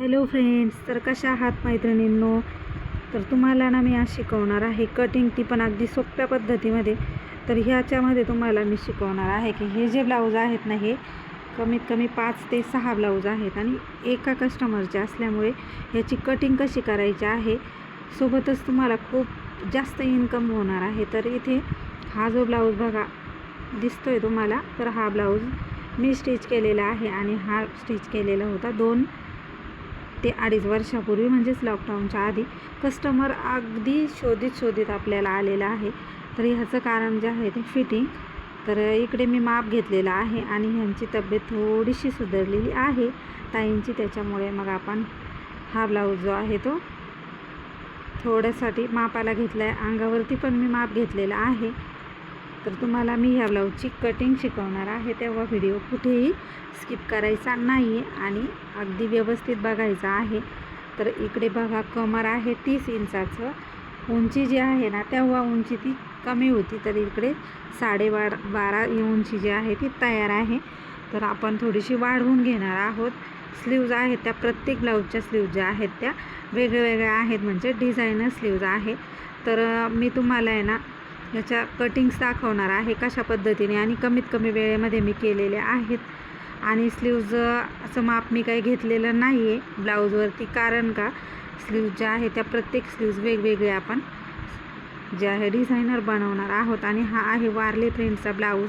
Hello friends तर कशा आहात मैत्रिणींनो? तर तुम्हाला ना मी आज शिकवणार आहे कटिंग ती पण अगदी सोप्या पद्धतीमध्ये. तर ह्याच्यामध्ये तुम्हाला मी शिकवणार आहे की हे जे ब्लाऊज आहेत ना हे कमीत कमी पाच ते सहा ब्लाऊज आहेत आणि एका कस्टमरचे असल्यामुळे ह्याची कटिंग कशी करायची आहे सोबतच तुम्हाला खूप जास्त इन्कम होणार आहे. तर इथे हा जो ब्लाऊज बघा दिसतोय तुम्हाला? तर हा ब्लाऊज मी स्टिच केलेला आहे आणि हा स्टिच केलेला होता दोन ते अडीच वर्षापूर्वी म्हणजेच लॉकडाऊनच्या आधी कस्टमर अगदी शोधित शोधित आपल्याला आलेला आहे. तर ह्याचं कारण जे आहे ते फिटिंग तर इकडे मी माप घेतलेला आहे आणि ह्यांची तब्येत थोडीशी सुधारलेली आहे. ताईंची त्याच्यामुळे मग आपण हा ब्लाऊज जो आहे तो थोड्यासाठी मापाला घेतला आहे अंगावरती पण मी माप घेतलेला आहे. तर तुम्हाला मी ह्या ब्लाऊजची कटिंग शिकवणार आहे. तेव्हा व्हिडिओ कुठेही स्किप करायचा नाही आणि अगदी व्यवस्थित बघायचा आहे. तर इकडे बघा कमर आहे तीस इंचाचं. उंची जी आहे ना तेव्हा उंची ती कमी होती. तर इकडे साडेबार बारा उंची जी आहे ती तयार आहे. तर आपण थोडीशी वाढवून घेणार आहोत. स्लीव्ज आहेत त्या प्रत्येक ब्लाऊजच्या स्लीव्ज ज्या आहेत त्या वेगळ्या वेगळ्या आहेत. म्हणजे डिझायनर स्लीव्ज आहे. तर मी तुम्हाला आहे ना ह्याच्या कटिंग्स दाखवणार आहे कशा पद्धतीने आणि कमीत कमी वेळेमध्ये मी केलेले आहेत. आणि स्लीव्ज असं माप मी काही घेतलेलं नाही आहे ब्लाऊजवरती कारण का? स्लीव्ज ज्या आहे त्या प्रत्येक स्लीव्ज वेगवेगळे आपण जे आहे डिझायनर बनवणार आहोत. आणि हा आहे वारले प्रिंटचा ब्लाऊज.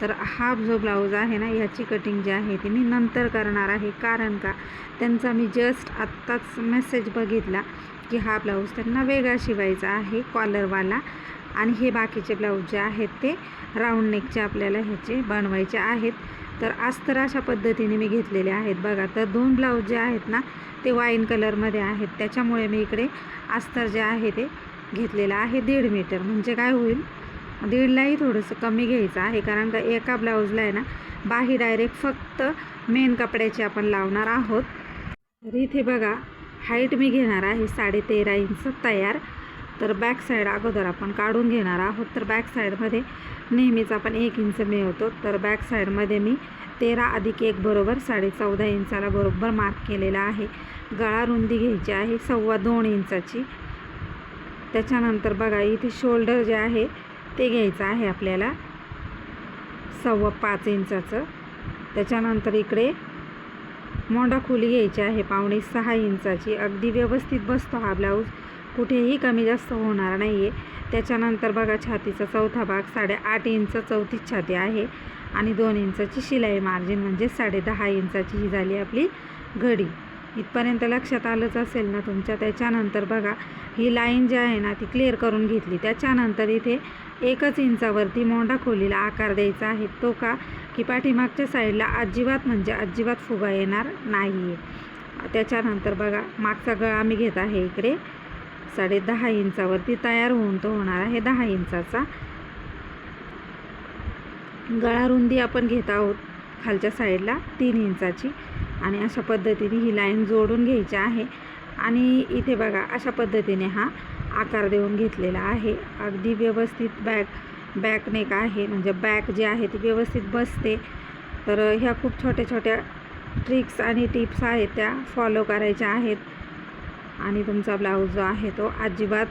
तर हा जो ब्लाऊज आहे ना ह्याची कटिंग जी आहे ती मी नंतर करणार आहे. कारण का? त्यांचा मी जस्ट आत्ताच मेसेज बघितला की हा ब्लाऊज त्यांना वेगळा शिवायचा आहे. कॉलरवाला आणि हे बाकीचे ब्लाऊज जे आहेत ते राऊंड नेकचे आपल्याला ह्याचे बनवायचे आहेत. तर अस्तर अशा पद्धतीने मी घेतलेले आहेत. बघा तर दोन ब्लाऊज जे आहेत ना ते वाईन कलरमध्ये आहेत. त्याच्यामुळे मी इकडे अस्तर जे आहे ते घेतलेलं आहे दीड मीटर. म्हणजे काय होईल? दीडलाही थोडंसं कमी घ्यायचं आहे. कारण का एका ब्लाऊजला आहे ना बाही डायरेक्ट फक्त मेन कपड्याची आपण लावणार आहोत. तर इथे बघा हाईट मी घेणार आहे साडेतेरा इंच तयार. तर बॅक साईड अगोदर आपण काढून घेणार आहोत. तर बॅक साईडमध्ये नेहमीच आपण एक इंच मिळवतो. तर बॅक साईडमध्ये मी तेरा अधिक एक बरोबर साडे चौदा इंचाला बरोबर मार्क केलेला आहे. गळा रुंदी घ्यायची आहे सव्वा दोन इंचाची. त्याच्यानंतर बघा इथे शोल्डर जे आहे ते घ्यायचं आहे आपल्याला. सव्वा पाच इंचाचं. त्याच्यानंतर इकडे मोंडा खोली घ्यायची आहे पावणे सहा इंचाची. अगदी व्यवस्थित बसतो हा ब्लाऊज कुठेही कमी जास्त होणार नाही आहे त्याच्यानंतर बघा छातीचा चौथा भाग साडेआठ इंच चौथीच छाती आहे आणि दोन इंचाची शिलाई मार्जिन म्हणजे साडे दहा इंचाची ही झाली आपली घडी. इथपर्यंत लक्षात आलंच असेल ना तुमच्या? त्याच्यानंतर बघा ही लाईन जी आहे ना ती क्लिअर करून घेतली. त्याच्यानंतर इथे एकच इंचावरती मोंडा खोलीला आकार द्यायचा आहे. तो का? की पाठीमागच्या साईडला अजिबात म्हणजे अजिबात फुगा येणार नाही आहे त्याच्यानंतर बघा मागचा गळा मी घेत आहे इकडे. साडे दहा इंचावरती तयार होऊन तो होणार आहे दहा इंचाचा. गळा रुंदी आपण घेत आहोत खालच्या साईडला तीन इंचाची. आणि अशा पद्धतीने ही लाईन जोडून घ्यायची आहे. आणि इथे बघा अशा पद्धतीने हा आकार देऊन घेतलेला आहे. अगदी व्यवस्थित बॅक बॅकनेक आहे. म्हणजे बॅक जी आहे ती व्यवस्थित बसते. तर ह्या खूप छोट्या छोट्या ट्रिक्स आणि टिप्स आहेत त्या फॉलो करायच्या आहेत. आणि तुमचा ब्लाऊज जो आहे तो अजिबात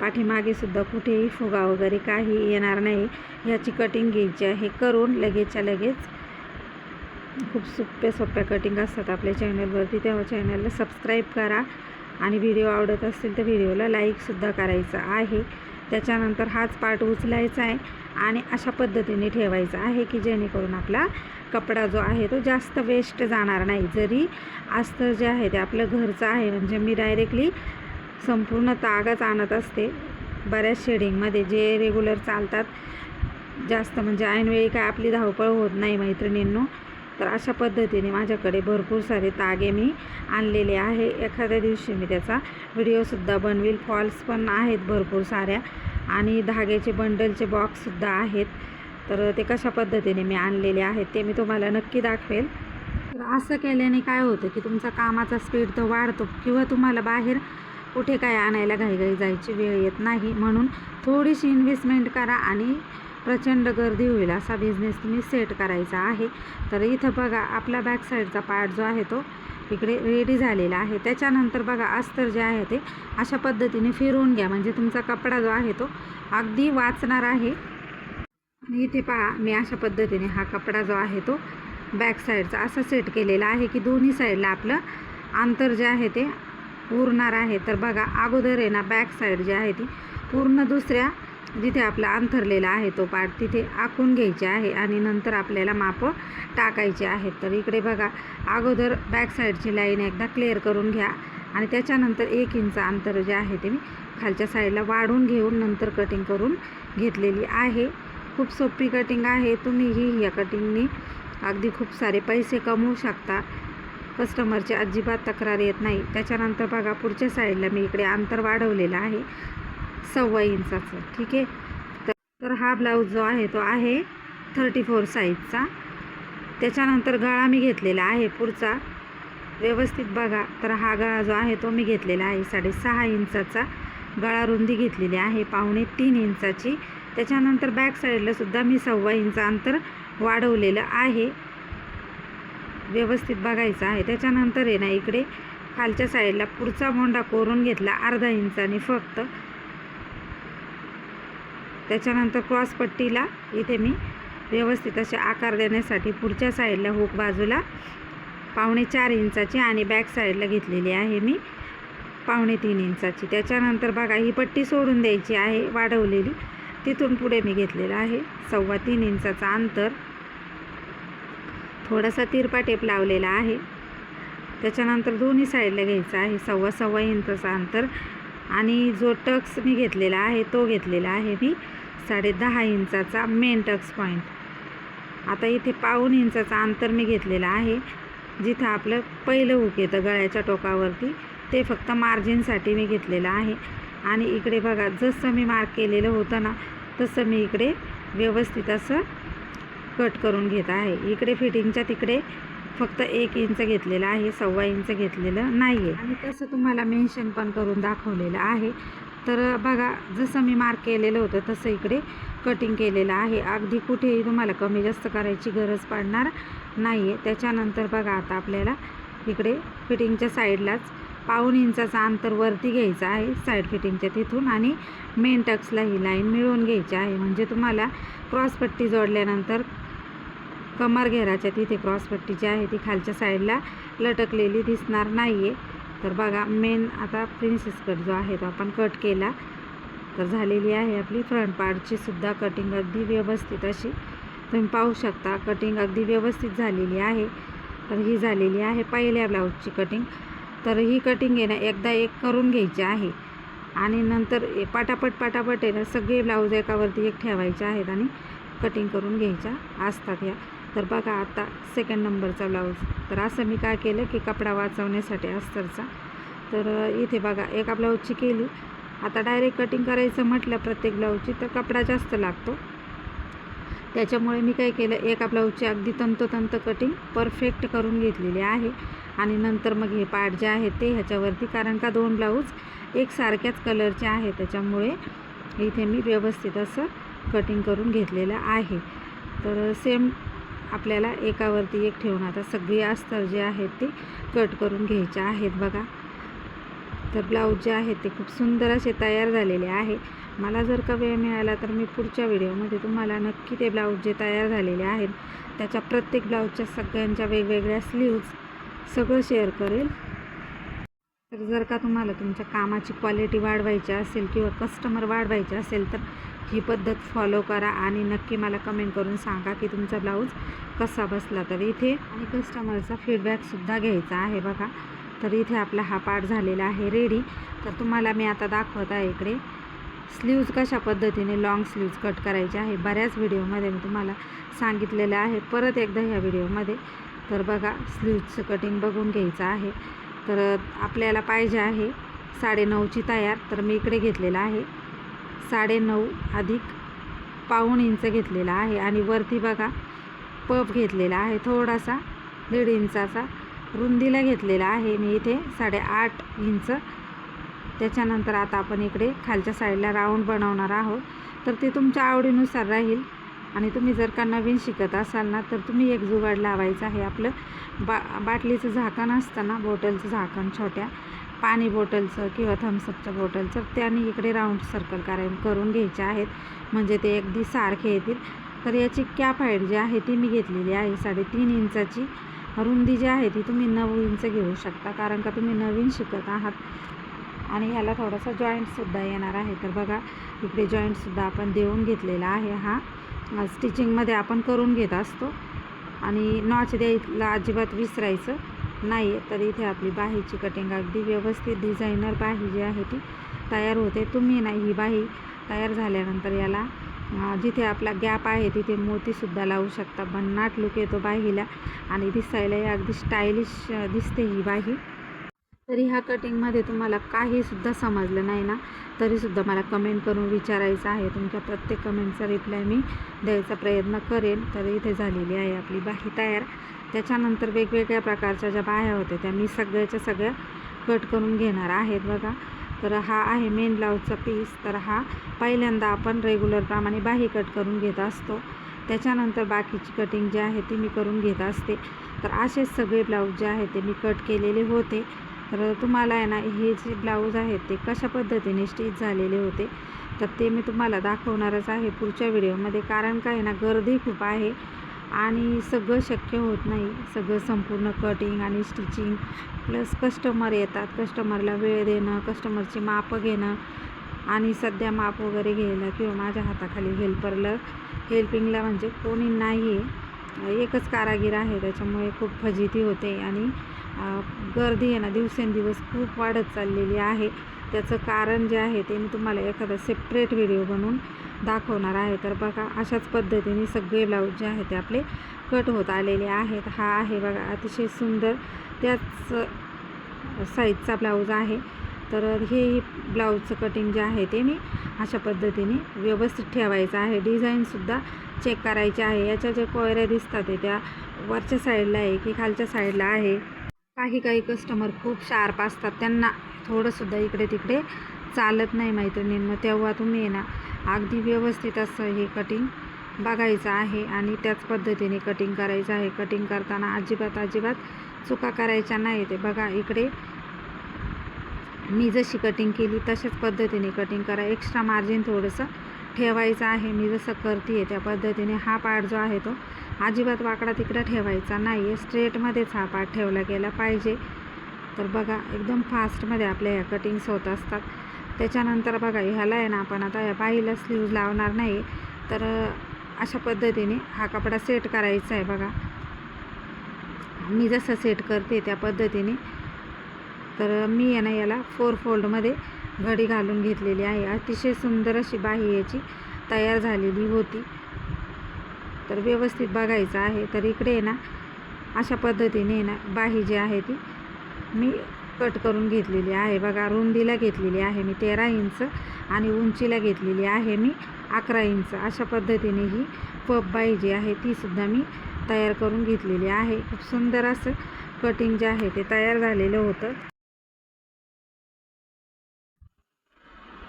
पाठीमागेसुद्धा कुठेही फुगा वगैरे काही येणार नाही. ह्याची कटिंग घ्यायची आहे. करून लगेचच्या लगेच खूप सोप्या सोप्या कटिंग असतात आपल्या चॅनलवरती तेव्हा चॅनलला सबस्क्राईब करा. आणि व्हिडिओ आवडत असतील तर व्हिडिओला लाईकसुद्धा करायचं आहे. त्याच्यानंतर हाच पार्ट उचलायचा आहे आणि अशा पद्धतीने ठेवायचा आहे की जेणेकरून आपला कपडा जो आहे तो जास्त वेस्ट जाणार नाही. जरी अस्तर जे आहे ते आपलं घरचं आहे म्हणजे मी डायरेक्टली संपूर्ण तागाच आणत असते. बऱ्याच शेडिंगमध्ये जे रेग्युलर चालतात जास्त म्हणजे ऐनवेळी काय आपली धावपळ होत नाही मैत्रिणींनो. तर अशा पद्धतीने माझ्याकडे भरपूर सारे तागे मी आणलेले आहे. एखाद्या दिवशी मी त्याचा व्हिडिओसुद्धा बनवील फॉल्स पण आहेत भरपूर साऱ्या आणि धाग्याचे बंडलचे बॉक्ससुद्धा आहेत. तर ते कशा पद्धतीने मी आणलेले आहेत ते मी तुम्हाला नक्की दाखवेल. तर असं केल्याने काय होतं की तुमचा कामाचा स्पीड तो वाढतो किंवा तुम्हाला बाहेर कुठे काय आणायला घाईघाई जायची वेळ येत नाही. म्हणून थोडीशी इन्व्हेस्टमेंट करा आणि प्रचंड गर्दी होईल असा बिझनेस तुम्ही सेट करायचा आहे. तर इथं बघा आपला बॅक साईडचा पार्ट जो आहे तो इकडे रेडी झालेला आहे. त्याच्यानंतर बघा अस्तर जे आहे ते अशा पद्धतीने फिरवून घ्या. म्हणजे तुमचा कपडा जो आहे तो अगदी वाचणार आहे. आणि इथे पहा मी अशा पद्धतीने हा कपडा जो आहे तो बॅक साईडचा असा सेट केलेला आहे की दोन्ही साईडला आपलं अंतर जे आहे ते उरणार आहे. तर बघा अगोदर आहे ना बॅक साईड जी आहे ती पूर्ण दुसऱ्या जिथे आपला अंथरलेला आहे तो पार्ट तिथे आखून घ्यायचे आहे आणि नंतर आपल्याला मापं टाकायचे आहेत. तर इकडे बघा अगोदर बॅक साईडची लाईन एकदा क्लिअर करून घ्या आणि त्याच्यानंतर एक इंच अंतर जे आहे ते मी खालच्या साईडला वाढून घेऊन नंतर कटिंग करून घेतलेली आहे. खूप सोपी कटिंग आहे. तुम्हीही या कटिंगनी अगदी खूप सारे पैसे कमवू शकता. कस्टमरची अजिबात तक्रार येत नाही. त्याच्यानंतर बघा पुढच्या साईडला मी इकडे अंतर वाढवलेलं आहे. सव्वा इंचाचं ठीक आहे? तर हा ब्लाऊज जो आहे तो आहे थर्टी फोर साईजचा त्याच्यानंतर गळा मी घेतलेला आहे पुढचा. व्यवस्थित बघा. तर हा गळा जो आहे तो मी घेतलेला आहे. साडेसहा इंचाचा गळा रुंदी घेतलेली आहे. पावणे तीन इंचाची. त्याच्यानंतर बॅक साईडलासुद्धा मी सव्वा इंच अंतर वाढवलेलं आहे. व्यवस्थित बघायचं आहे. त्याच्यानंतर आहे ना इकडे खालच्या साईडला पुढचा मोंडा कोरून घेतला अर्धा इंचाने फक्त. त्याच्यानंतर क्रॉसपट्टीला इथे मी व्यवस्थित असे आकार देण्यासाठी पुढच्या साईडला हुक बाजूला पावणे चार इंचाची आणि बॅक साईडला घेतलेली आहे मी. पावणे तीन इंचाची. त्याच्यानंतर बघा ही पट्टी सोडून द्यायची आहे वाढवलेली. तिथून पुढे मी घेतलेला आहे. सव्वा तीन इंचाचा अंतर. थोडासा तिरपा टेप लावलेला आहे. त्याच्यानंतर दोन्ही साईडला घ्यायचा आहे. सव्वा सव्वा इंचाचा अंतर. आणि जो टक्स मी घेतलेला आहे तो घेतलेला आहे मी साडे दहा इंचाचा मेन टक्स पॉईंट आता इथे पाऊन इंचाचा अंतर मी घेतलेला आहे जिथं आपलं पहिलं हुक येतं गळ्याच्या टोकावरती ते फक्त मार्जिनसाठी मी घेतलेलं आहे. आणि इकडे बघा जसं मी मार्क केलेलं होतं ना तसं मी इकडे व्यवस्थित असं कट करून घेत आहे. इकडे फिटिंगच्या तिकडे फक्त एक इंच घेतलेलं आहे सव्वा इंच घेतलेलं नाही आहे आणि तसं तुम्हाला मेन्शन पण करून दाखवलेलं आहे. तर बघा जसं मी मार्क केलेलं होतं तसं इकडे कटिंग केलेलं आहे. अगदी कुठेही तुम्हाला कमी जास्त करायची गरज पडणार नाही आहे त्याच्यानंतर बघा आता आपल्याला इकडे फिटिंगच्या साईडलाच पाऊण इंचाचा अंतर वरती घ्यायचं आहे साईड फिटिंगच्या तिथून. आणि मेन टक्सला ही लाईन मिळवून घ्यायची आहे. म्हणजे तुम्हाला क्रॉसपट्टी जोडल्यानंतर कमर घेराच्या तिथे क्रॉसपट्टी जी आहे ती खालच्या साईडला लटकलेली दिसणार नाही आहे तर बघा मेन आता प्रिन्सेस कट जो आहे तो आपण कट केला. तर झालेली आहे आपली फ्रंट पार्टची सुद्धा कटिंग अगदी व्यवस्थित अशी. तुम्ही पाहू शकता कटिंग अगदी व्यवस्थित झालेली आहे. तर ही झालेली आहे पहिल्या ब्लाऊजची कटिंग तर ही कटिंग आहे ना एकदा एक करून घ्यायची आहे. आणि नंतर पाटापट पटापट पटापट आहे ना सगळे ब्लाऊज एकावरती एक ठेवायचे आहेत आणि कटिंग करून घ्यायच्या. असतात या. तर बघा आता सेकंड नंबरचा ब्लाऊज तर असं मी काय केलं की कपडा वाचवण्यासाठी अस्तरचा. तर इथे बघा एका ब्लाऊजची केली. आता डायरेक्ट कटिंग करायचं म्हटलं प्रत्येक ब्लाऊजची तर कपडा जास्त लागतो. त्याच्यामुळे मी काय केलं एका ब्लाऊजची अगदी तंतोतंत कटिंग परफेक्ट करून घेतलेली आहे. आणि नंतर मग हे पार्ट जे आहे ते ह्याच्यावरती कारण का दोन ब्लाऊज एकसारख्याच कलरचे आहे. त्याच्यामुळे इथे मी व्यवस्थित असं कटिंग करून घेतलेलं आहे. तर सेम आपल्याला एकावरती एक ठेवून आता सगळी अस्तर जे आहेत ते कट करून घ्यायचे आहेत बघा. तर ब्लाऊज जे आहेत ते खूप सुंदर असे तयार झालेले आहे. मला जर का वेळ मिळाला तर मी पुढच्या व्हिडिओमध्ये तुम्हाला नक्की ते ब्लाऊज जे तयार झालेले आहेत त्याच्या प्रत्येक ब्लाऊजच्या सगळ्यांच्या वेगवेगळ्या स्लीव्ज सगळं शेअर करेल. तर जर का तुम्हाला तुमच्या कामाची क्वालिटी वाढवायची असेल किंवा कस्टमर वाढवायचे असेल तर ही पद्धत फॉलो करा आणि नक्की मला कमेंट करून सांगा की तुमचा ब्लाऊज कसा बसला. तर इथे आणि कस्टमरचा फीडबॅकसुद्धा घ्यायचा आहे बघा. तर इथे आपला हा पार्ट झालेला आहे रेडी तर तुम्हाला मी आता दाखवत आहे इकडे. स्लीव्ज कशा पद्धतीने लाँग स्लीव्ज कट करायचे आहे. बऱ्याच व्हिडिओमध्ये मी तुम्हाला सांगितलेलं आहे. परत एकदा ह्या व्हिडिओमध्ये तर बघा स्लीव्जचं कटिंग बघून घ्यायचं आहे. तर आपल्याला पाहिजे आहे साडेनऊची तयार. तर मी इकडे घेतलेला आहे. साडेनऊ अधिक पाऊण इंच घेतलेला आहे. आणि वरती बघा पफ घेतलेला आहे. थोडासा दीड इंचाचा रुंदीला घेतलेला आहे. मी इथे साडेआठ इंच. त्याच्यानंतर आता आपण इकडे खालच्या साईडला राऊंड बनवणार आहोत. तर ते तुमच्या आवडीनुसार राहील. आणि तुम्ही जर का नवीन शिकत असाल ना तर तुम्ही एक जुगाड लावायचं आहे. आपलं बा बाटलीचं झाकण असतं ना बॉटलचं झाकण छोट्या पाणी बॉटलचं किंवा थम्सअपच्या बॉटलचं त्याने इकडे राऊंड सर्कल कराय करून घ्यायचे आहेत. म्हणजे ते अगदी सारखे येतील. तर याची कॅप हाईट जी आहे ती मी घेतलेली आहे. साडेतीन इंचाची. रुंदी जी आहे ती तुम्ही नऊ इंच घेऊ शकता. कारण का तुम्ही नवीन शिकत आहात. आणि ह्याला थोडासा जॉईंटसुद्धा येणार आहे. तर बघा इकडे जॉईंटसुद्धा आपण देऊन घेतलेला आहे हा. स्टिचिंगमध्ये आपण करून घेत असतो. आणि नॉच द्यायला अजिबात विसरायचं. नाही आहे तर इथे आपली बाहीची कटिंग अगदी व्यवस्थित डिझायनर बाही जी आहे ती तयार होते. तुम्ही नाही ही बाही तयार झाल्यानंतर याला जिथे आपला गॅप आहे तिथे मोतीसुद्धा लावू शकता. भन्नाट लुक येतो बाहीला आणि दिसायलाही अगदी स्टायलिश दिसते ही बाही. तरी ह्या कटिंगमध्ये तुम्हाला काहीसुद्धा समजलं नाही ना? तरीसुद्धा मला कमेंट करून विचारायचं आहे. तुमच्या प्रत्येक कमेंटचा रिप्लाय मी द्यायचा प्रयत्न करेन. तर इथे झालेली आहे आपली बाही तयार. त्याच्यानंतर वेगवेगळ्या प्रकारच्या ज्या बाह्या होत्या त्या मी सगळ्याच्या सगळ्या कट करून घेणार आहेत बघा. तर हा आहे मेन ब्लाऊजचा पीस तर हा पहिल्यांदा आपण रेग्युलरप्रमाणे बाही कट करून घेत असतो. त्याच्यानंतर बाकीची कटिंग जी आहे ती मी करून घेत असते. तर असेच सगळे ब्लाऊज जे आहेत ते मी कट केलेले होते. तर तुम्हाला आहे ना हे जे ब्लाऊज आहेत ते कशा पद्धतीने स्टिच झालेले होते तर ते मी तुम्हाला दाखवणारच आहे पुढच्या व्हिडिओमध्ये. कारण काय आहे ना गर्दी खूप आहे आणि सगळं शक्य होत नाही. सगळं संपूर्ण कटिंग आणि स्टिचिंग प्लस कस्टमर येतात. कस्टमरला वेळ देणं कस्टमरची मापं घेणं आणि सध्या माप वगैरे घ्यायला किंवा माझ्या हाताखाली हेल्परला हेल्पिंगला म्हणजे कोणी नाही आहे एकच कारागीर आहे त्याच्यामुळे खूप फजिती होते आणि गर्दी आहे ना दिवसेंदिवस खूप वाढत चाललेली आहे. त्याचं कारण जे आहे ते मी तुम्हाला एखादा सेपरेट व्हिडिओ बनवून दाखवणार आहे. तर बघा अशाच पद्धतीने सगळे ब्लाऊज जे आहे ते आपले कट होत आलेले आहेत. हा आहे बघा अतिशय सुंदर त्याच साईजचा ब्लाऊज आहे. तर हे ब्लाऊजचं कटिंग जे आहे ते मी अशा पद्धतीने व्यवस्थित ठेवायचं आहे. डिझाईनसुद्धा चेक करायचे आहे. याच्या ज्या कोयऱ्या दिसतात आहे त्या वरच्या साईडला आहे की खालच्या साईडला आहे. काही काही कस्टमर खूप शार्प असतात. त्यांना थोडंसुद्धा इकडे तिकडे चालत नाही मैत्रिणींना तेव्हा तुम्ही आहे ना अगदी व्यवस्थित असं हे कटिंग बघायचं आहे आणि त्याच पद्धतीने कटिंग करायचं आहे. कटिंग करताना अजिबात अजिबात चुका करायच्या नाही ते. बघा इकडे मी जशी कटिंग केली तशाच पद्धतीने कटिंग करा. एक्स्ट्रा मार्जिन थोडंसं ठेवायचं आहे. मी जसं करते आहे त्या पद्धतीने हा पार्ट जो आहे तो अजिबात वाकडा तिकडा ठेवायचा नाही आहे स्ट्रेटमध्येच हा पाठ ठेवला गेला पाहिजे. तर बघा एकदम फास्टमध्ये आपल्या ह्या कटिंग्स होत असतात. त्याच्यानंतर बघा ह्याला आहे ना आपण आता या बाईला स्लीव्ज लावणार नाही. तर अशा पद्धतीने हा कपडा सेट करायचा आहे बघा. मी जसं सेट करते त्या पद्धतीने. तर मी आहे ना याला फोर फोल्डमध्ये घडी घालून घेतलेली आहे. अतिशय सुंदर अशी बाही याची तयार झालेली होती. तर व्यवस्थित बघायचं आहे. तर इकडे ना अशा पद्धतीने ना बाही जी आहे ती मी कट करून घेतलेली आहे. बघा रुंदीला घेतलेली आहे मी तेरा इंच आणि उंचीला घेतलेली आहे मी अकरा इंच. अशा पद्धतीने ही पप बाई जी आहे तीसुद्धा मी तयार करून घेतलेली आहे. खूप सुंदर असं कटिंग जे आहे ते तयार झालेलं होतं.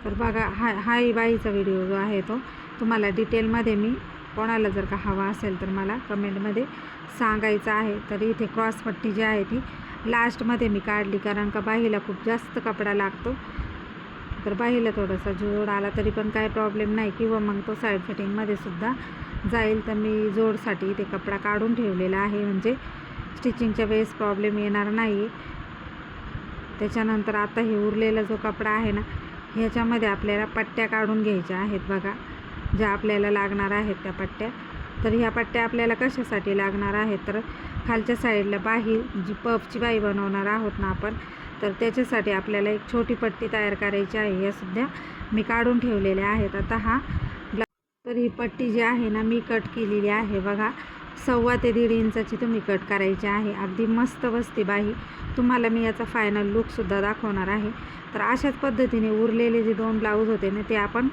तर बघा हा हाही बाईचा व्हिडिओ जो आहे तो तुम्हाला डिटेलमध्ये मी कोणाला जर का हवा असेल तर मला कमेंटमध्ये सांगायचं आहे. तर इथे क्रॉसपट्टी जी आहे ती लास्टमध्ये मी काढली. कारण का बाहीला खूप जास्त कपडा लागतो. तर बाहीला थोडासा जोड आला तरी पण काय प्रॉब्लेम नाही. किंवा मग तो साईड फिटिंगमध्ये सुद्धा जाईल तर मी जोडसाठी इथे कपडा काढून ठेवलेला आहे. म्हणजे स्टिचिंगच्या वेळेस प्रॉब्लेम येणार नाही. त्याच्यानंतर आता हे उरलेला जो कपडा आहे ना ह्याच्यामध्ये आपल्याला पट्ट्या काढून घ्यायच्या आहेत बघा. ज्या आपल्याला लागणार आहेत त्या पट्ट्या. तर ह्या पट्ट्या आपल्याला कशासाठी लागणार आहेत? तर खालच्या साईडला बाही जी पफची बाई बनवणार आहोत ना आपण तर त्याच्यासाठी आपल्याला एक छोटी पट्टी तयार करायची आहे. यासुद्धा मी काढून ठेवलेल्या आहेत. आता हा ब्ला- तर ही पट्टी जी आहे ना मी कट केलेली आहे. बघा सव्वा ते दीड इंचाची तुम्ही कट करायची आहे. अगदी मस्त बसते बाही तुम्हाला मी याचा फायनल लुकसुद्धा दाखवणार आहे. तर अशाच पद्धतीने उरलेले जे दोन ब्लाऊज होते ना ते आपण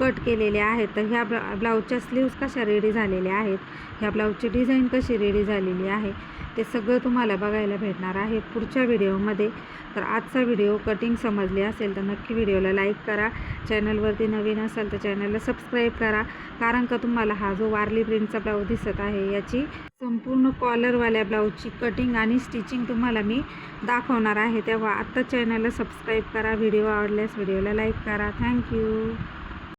कट केलेले आहेत. तर ह्या ब्ला ब्लाऊजच्या स्लीव्ज कशा रेडी झालेल्या आहेत? ह्या ब्लाऊजची डिझाईन कशी रेडी झालेली आहे? ते सगळं तुम्हाला बघायला भेटणार आहे पुढच्या व्हिडिओमध्ये तर आजचा व्हिडिओ कटिंग समजली असेल तर नक्की व्हिडिओला लाईक करा. चॅनलवरती नवीन असाल तर चॅनलला सबस्क्राईब करा. कारण का तुम्हाला हा जो वारली प्रिंटचा ब्लाऊज दिसत आहे याची संपूर्ण कॉलरवाल्या ब्लाऊजची कटिंग आणि स्टिचिंग तुम्हाला मी दाखवणार आहे. तेव्हा आत्ता चॅनलला सबस्क्राईब करा. व्हिडिओ आवडल्यास व्हिडिओला लाईक करा. थँक्यू